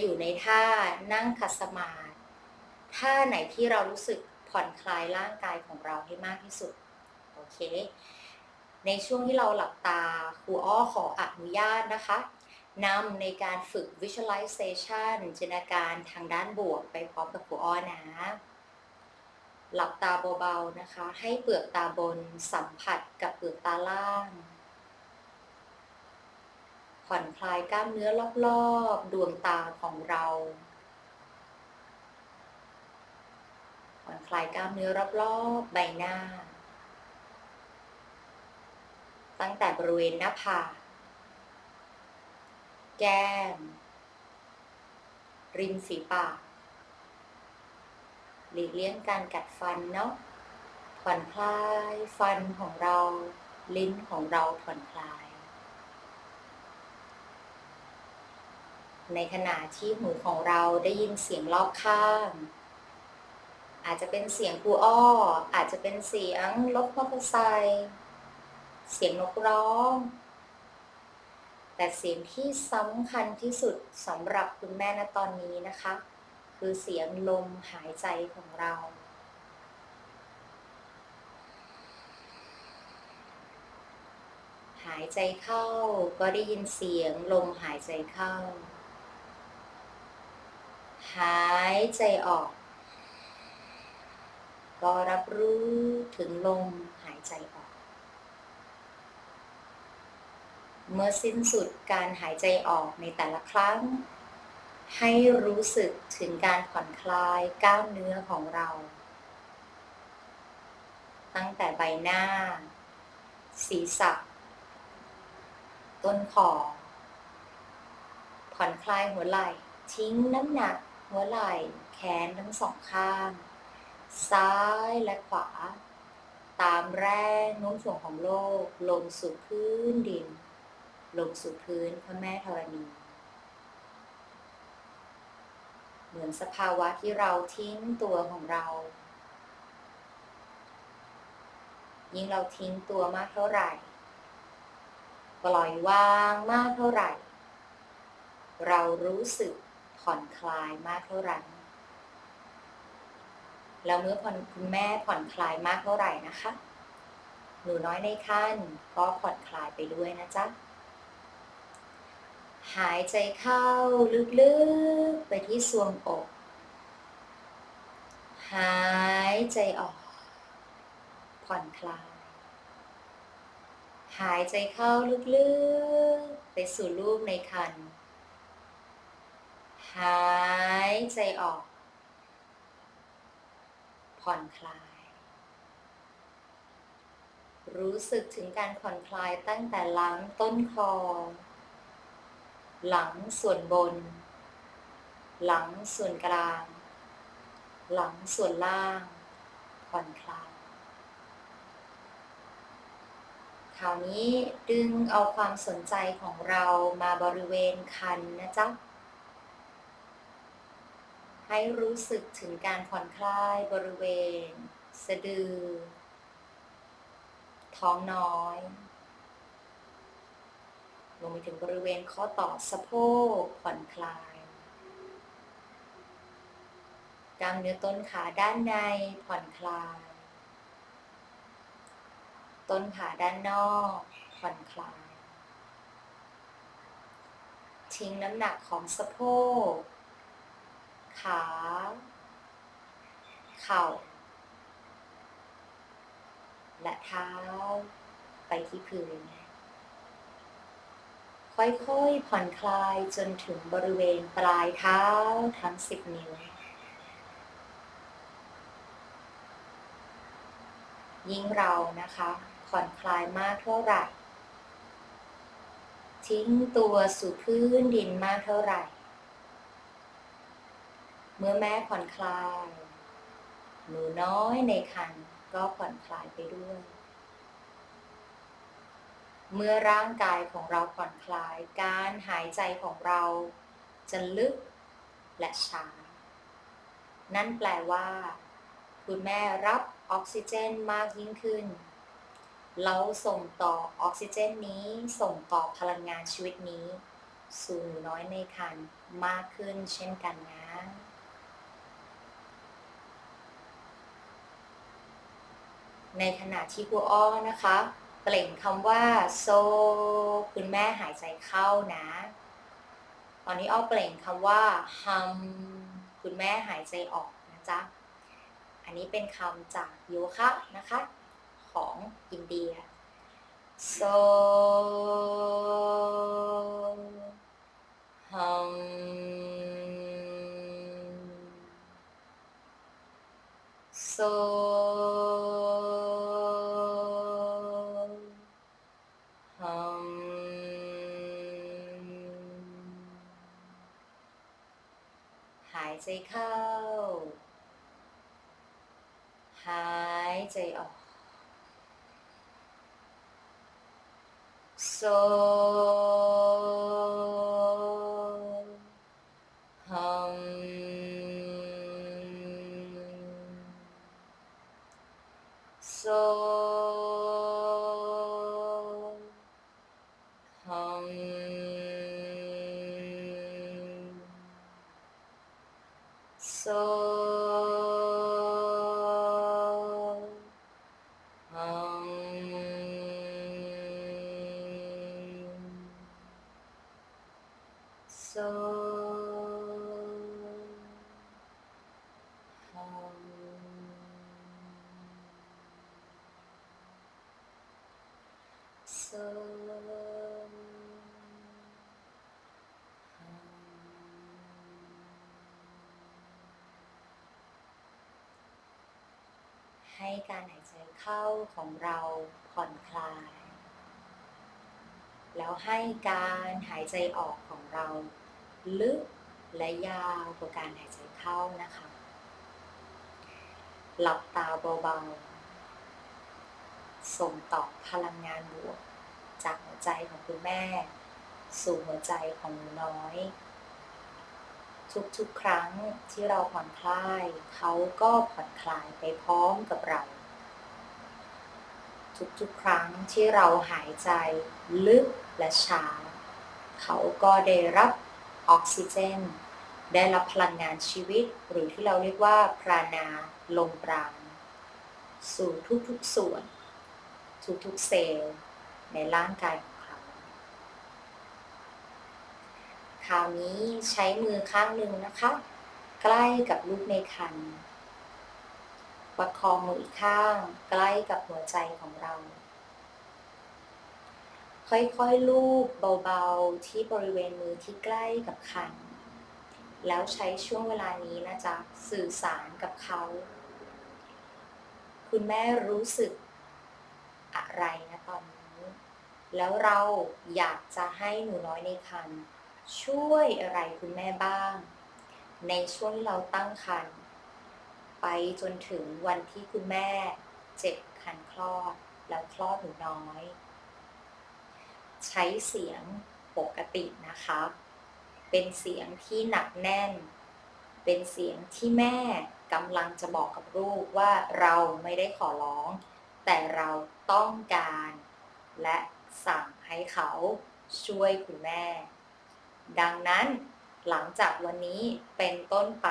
อยู่ในท่านั่งขัดสมาธิท่าไหนที่เรารู้สึกผ่อนคลายร่างกายของเราให้มากที่สุด โอเค ในช่วงที่เราหลับตาครูอ้อขออนุญาตนะคะนำในการฝึก visualization จินตนาการทางด้านบวกไปพร้อมกับครูอ้อนะ หลับตาเบาๆนะคะ ให้เปลือกตาบนสัมผัสกับเปลือกตาล่าง ผ่อนคลายกล้ามเนื้อรอบๆ ดวงตาของเรา ผ่อนคลายกล้ามเนื้อรอบๆ ใบหน้า ตั้งแต่บริเวณหน้าผากแก้ม ริมฝีปาก หลีกเลี่ยงการกัดฟันเนาะ ผ่อนคลายฟันของเรา ลิ้นของเราผ่อนคลาย ในขณะที่หูของเราได้ยินเสียงรอบข้าง อาจจะเป็นเสียงครูอ้อ อาจจะเป็นเสียงรถมอเตอร์ไซค์เสียงนกร้อง แต่เสียงที่สำคัญที่สุดสำหรับคุณแม่ณตอนนี้นะคะ คือเสียงลมหายใจของเราหายใจเข้าก็ได้ยินเสียงลมหายใจเข้า หายใจออก ก็รับรู้ถึงลมหายใจออก เมื่อสิ้นสุดการหายใจออกในแต่ละครั้ง ให้รู้สึกถึงการผ่อนคลายกล้ามเนื้อของเรา ตั้งแต่ใบหน้า ศีรษะ ต้นคอผ่อนคลายหัวไหล่ทิ้งน้ำหนัก หัวไหล่แขนทั้งสองข้าง ซ้ายและขวา ตามแรงโน้มถ่วงของโลก ลงสู่พื้นดิน ลงสู่พื้นพระแม่ธรณี เหมือนสภาวะที่เราทิ้งตัวของเรา ยิ่งเราทิ้งตัวมากเท่าไหร่ ปล่อยวางมากเท่าไหร่ เรารู้สึก ผ่อนคลายมากเท่าไหร่แล้วเมื่อผ่อนคุณแม่ผ่อนคลายมากเท่าไหร่นะคะ หนูน้อยในขั้นก็ผ่อนคลายไปด้วยนะจ๊ะ หายใจเข้าลึกๆไปที่ทรวงอก หายใจออก ผ่อนคลาย หายใจเข้าลึกๆ ไปสู่ลูกในคัน หายใจออก ผ่อนคลาย รู้สึกถึงการผ่อนคลายตั้งแต่หลังต้นคอ หลังส่วนบน หลังส่วนกลาง หลังส่วนล่าง ผ่อนคลายคราวนี้ดึงเอาความสนใจของเรามาบริเวณคันนะจ๊ะ ให้รู้สึกถึงการผ่อนคลายบริเวณ สะดือ ท้องน้อยลงไปถึงบริเวณข้อต่อสะโพกผ่อนคลาย กล้ามเนื้อต้นขาด้านในผ่อนคลาย ต้นขาด้านนอกผ่อนคลาย ทิ้งน้ำหนักของสะโพก ขา เข่า และเท้าไปที่พื้น ค่อยๆผ่อนคลายจนถึงบริเวณปลายเท้าทั้งสิบนิ้ว ยิ่งเรานะคะ ผ่อนคลายมากเท่าไหร่ ทิ้งตัวสู่พื้นดินมากเท่าไหร่ เมื่อแม่ผ่อนคลาย หนูน้อยในคันก็ผ่อนคลายไปด้วย เมื่อร่างกายของเราผ่อนคลาย การหายใจของเราจะลึกและช้า นั่นแปลว่า คุณแม่รับออกซิเจนมากยิ่งขึ้น เราส่งต่อออกซิเจนนี้ ส่งต่อพลังงานชีวิตนี้ สู่หนูน้อยในครรภ์มากขึ้นเช่นกันนะ ในขณะที่ครูอ้อนะคะ เปล่งคำว่าโซคุณแม่หายใจเข้านะ ตอนนี้อ้อเปล่งคำว่าฮัมคุณแม่หายใจออกนะจ๊ะ อันนี้เป็นคำจากโยคะนะคะ ของอินเดีย so hum so hum ใจเข้า หายใจออก so ให้การหายใจเข้าของเราผ่อนคลาย แล้วให้การหายใจออกของเรา ลึกและยาวกว่าการหายใจเข้านะคะ หลับตาเบาๆ ส่งต่อพลังงานบวก จากหัวใจของคุณแม่ สู่หัวใจของหนูน้อย ทุกๆ ครั้งที่เราผ่อนคลาย เขาก็ผ่อนคลายไปพร้อมกับเรา ทุกๆ ครั้งที่เราหายใจลึกและช้า เขาก็ได้รับออกซิเจน ได้รับพลังงานชีวิต หรือที่เราเรียกว่าพรานาลมปราณสู่ทุกๆ ส่วน ทุกๆ เซลล์ในร่างกายของเขา ค ราวนี้ใช้มือข้างหนึ่งนะคะ ใกล้กับลูกในครรภ์ประคองมืออีกข้าง ใกล้กับหัวใจของเรา ค่อยๆลูบเบาๆที่บริเวณมือที่ใกล้กับคันแล้วใช้ช่วงเวลานี้นะจ๊ะสื่อสารกับเขา คุณแม่รู้สึกอะไรนะตอนนี้ แล้วเราอยากจะให้หนูน้อยในคัน ช่วยอะไรคุณแม่บ้าง ในช่วงที่เราตั้งคันไปจนถึงวันที่คุณแม่เจ็บคันคลอด แล้วคลอดหนูน้อย ใช้เสียงปกตินะคะ เป็นเสียงที่หนักแน่น เป็นเสียงที่แม่กำลังจะบอกกับลูกว่าเราไม่ได้ขอร้อง แต่เราต้องการ และสั่งให้เขาช่วยคุณแม่ ดังนั้นหลังจากวันนี้เป็นต้นไป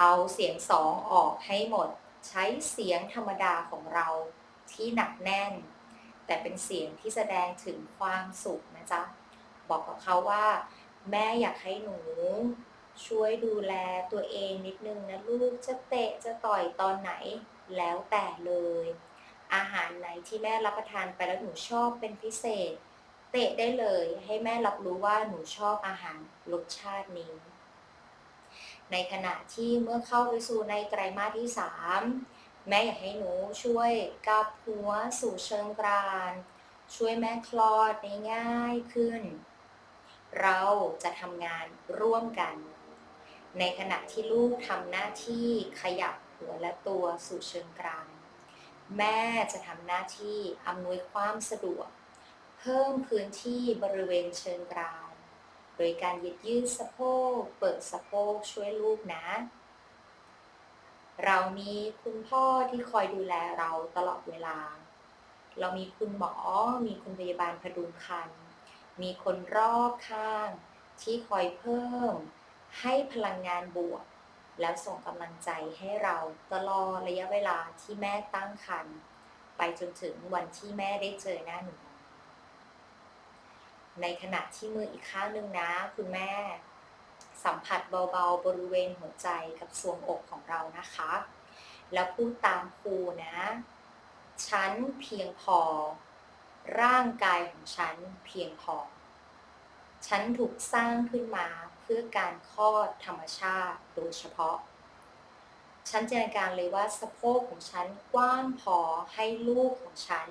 เอาเสียงสองออกให้หมด ใช้เสียงธรรมดาของเราที่หนักแน่น แต่เป็นเสียงที่แสดงถึงความสุขนะจ๊ะ บอกกับเขาว่า แม่อยากให้หนู ช่วยดูแลตัวเองนิดนึงนะลูกจะเตะจะต่อยตอนไหนแล้วแต่เลย อาหารไหนที่แม่รับประทานไปแล้วหนูชอบเป็นพิเศษ ตะได้เลย ให้แม่รับรู้ว่าหนูชอบอาหารรสชาตินี้ ในขณะที่เมื่อเข้าไปสู่ในไตรมาสที่ 3 แม่อยากให้หนูช่วยกับหัวสู่เชิงกรานช่วยแม่คลอดได้ง่ายขึ้น เราจะทำงานร่วมกัน ในขณะที่ลูกทำหน้าที่ขยับหัวและตัวสู่เชิงกรานแม่จะทำหน้าที่อำนวยความสะดวก เพิ่มพื้นที่บริเวณเชิงกรานโดยการยืดยืดสะโพก เปิดสะโพกช่วยลูกนะ เรามีคุณพ่อที่คอยดูแลเราตลอดเวลา เรามีคุณหมอ มีคุณพยาบาลพดุงครรภ์มีคนรอบข้างที่คอยเพิ่ม ให้พลังงานบวก แล้วส่งกำลังใจให้เราตลอดระยะเวลาที่แม่ตั้งครรภ์ไปจนถึงวันที่แม่ได้เจอหน้าหนู ในขณะที่มืออีกข้างหนึ่งนะ คุณแม่ สัมผัสเบาๆ บริเวณหัวใจกับทรวงอกของเรานะคะ แล้วพูดตามครูนะ ฉันเพียงพอ ร่างกายของฉันเพียงพอ ฉันถูกสร้างขึ้นมาเพื่อการคลอดธรรมชาติโดยเฉพาะ ฉันจินตนาการเลยว่าสะโพกของฉันกว้างพอให้ลูกของฉัน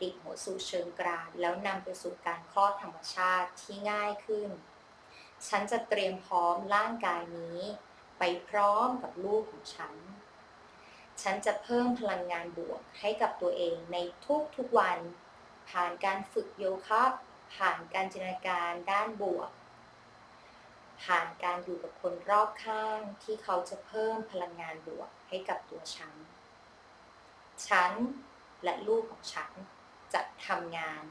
ดิกหัวสู่เชิงกรานแล้วนำไปสู่การคลอดธรรมชาติที่ง่ายขึ้น ฉันจะเตรียมพร้อมร่างกายนี้ ไปพร้อมกับลูกของฉัน ฉันจะเพิ่มพลังงานบวกให้กับตัวเองในทุกๆวัน ผ่านการฝึกโยคะผ่านการจินตนาการด้านบวก ผ่านการอยู่กับคนรอบข้างที่เขาจะเพิ่มพลังงานบวกให้กับตัวฉัน ฉันและลูกของฉัน จะทำงาน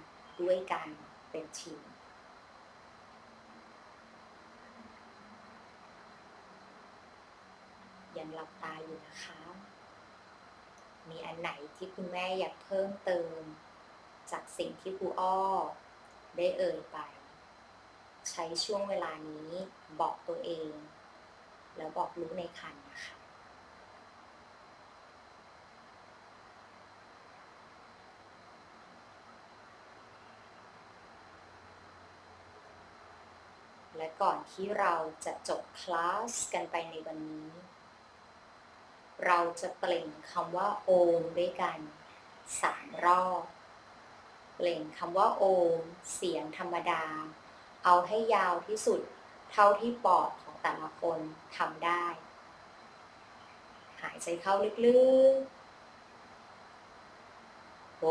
ด้วยกันเป็นทีมยังหลับตาอยู่นะคะ มีอันไหนที่คุณแม่อยากเพิ่มเติม จากสิ่งที่ครูอ้อ ได้เอ่ยไป ใช้ช่วงเวลานี้บอกตัวเอง แล้วบอกรู้ในคันนะคะ และก่อนที่เราจะจบคลาสกันไปในวันนี้ เราจะเปล่งคำว่าโอมด้วยกันสามรอบ เปล่งคำว่าโอม เสียงธรรมดา เอาให้ยาวที่สุดเท่าที่ปอดของแต่ละคนทำได้ หายใจเข้าลึกๆโอ